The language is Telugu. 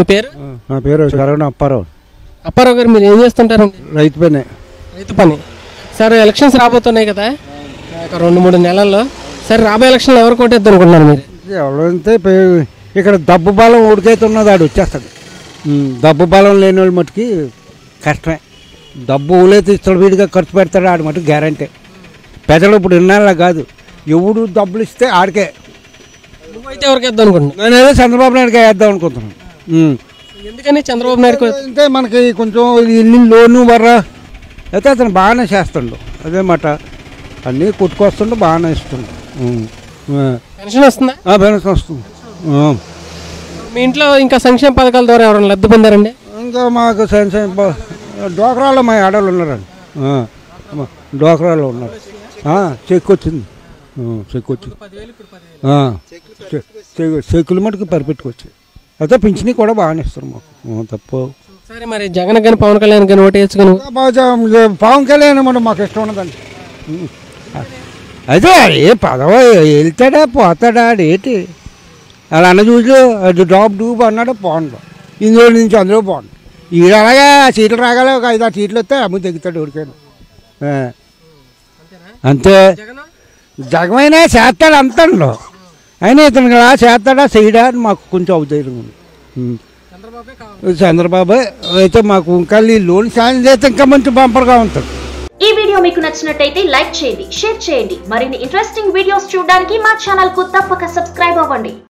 మీ పేరు? నా పేరు కరోనా అప్పారావు. అప్పారావు గారు మీరు ఏం చేస్తుంటారండి రైతు పని. రైతు పని. సార్ ఎలక్షన్స్ రాబోతున్నాయి కదా? ఒక రెండు మూడు నెలల్లో. సరే రాబోయే ఎలక్షన్లో ఎవరు కొట్టేద్దాం అనుకుంటున్నారు మీరు పే- ఇక్కడ దబ్బు బలం ఉడికైతే ఉన్నది ఆడు వచ్చేస్తాడు. దబ్బు బలం లేని వాళ్ళు మటుకి కష్టమే. డబ్బు ఊలైతే ఇస్తాడు వీడిగా ఖర్చు పెడతాడు ఆడు మటుకు గ్యారంటీ. ప్రజలు ఇప్పుడు ఇన్నాళ్ళ కాదు. ఎవడు డబ్బులు ఇస్తే ఆడికే. నువ్వైతే ఎవరికి వేద్దాం అనుకుంటున్నావు? నేను ఏదో చంద్రబాబు నాయుడుకి వేద్దాం అనుకుంటున్నాను. ఎందుకని చంద్రబాబు నాయుడు అంటే మనకి కొంచెం ఇల్లు లోను వర్ర అయితే అతను బాగానే చేస్తుండు. అదే మాట. అన్నీ కొట్టుకొస్తుండు బాగానే ఇస్తుండు. పెన్షన్ వస్తుందా? ఆ, పెన్షన్ వస్తుంది. మీ ఇంట్లో ఇంకా సంక్షేమ పథకాల ద్వారా ఎవరైనా లబ్ధి పొందారండి? ఇంకా మాకు బా- డోక్రాలో మా ఆడవాళ్ళు ఉన్నారండి. డోక్రాలో ఉన్నారు. చెక్ వచ్చింది. చెక్ వచ్చింది. చెక్కులు మటుకు పరిపెట్టుకొచ్చి అయితే పింఛనీ కూడా బాగానే ఇస్తారు మాకు. తప్పు. సరే మరి జగన్ కానీ పవన్ కళ్యాణ్ కానీ ఓటు వేసుకుని పవన్ కళ్యాణ్ మనం మాకు ఇష్టం ఉన్నదండి ఉం. అదే ఏ పదవ వెళ్తాడా పోతాడా ఏంటి? అలా అన్న చూసి అది డ్రాప్ డూబ్ అన్నాడు బాగుండు ఇందులో నుంచి అందులో బాగుండు ఈడ అలాగా సీట్లు రాగాలి ఒక ఐదు ఆరు సీట్లు వస్తే అమ్ము తెగుతాడు ఉడికాను అంతే. జగమైనా చేస్తాడు అంతంలో. అయినా ఇతను చేస్తాడా చేయడా అని మాకు కొంచెం అవుతాయి చంద్రబాబు అయితే మాకు ఇంకా ఈ లోన్ సాయం చేస్తే ఇంకా మంచి బంపర్గా ఉంటుంది ఈ వీడియో మీకు నచ్చినట్టయితే లైక్ చేయండి షేర్ చేయండి. మరిన్ని ఇంట్రెస్టింగ్ వీడియోస్ చూడడానికి మా ఛానల్కు తప్పక సబ్స్క్రైబ్ అవ్వండి.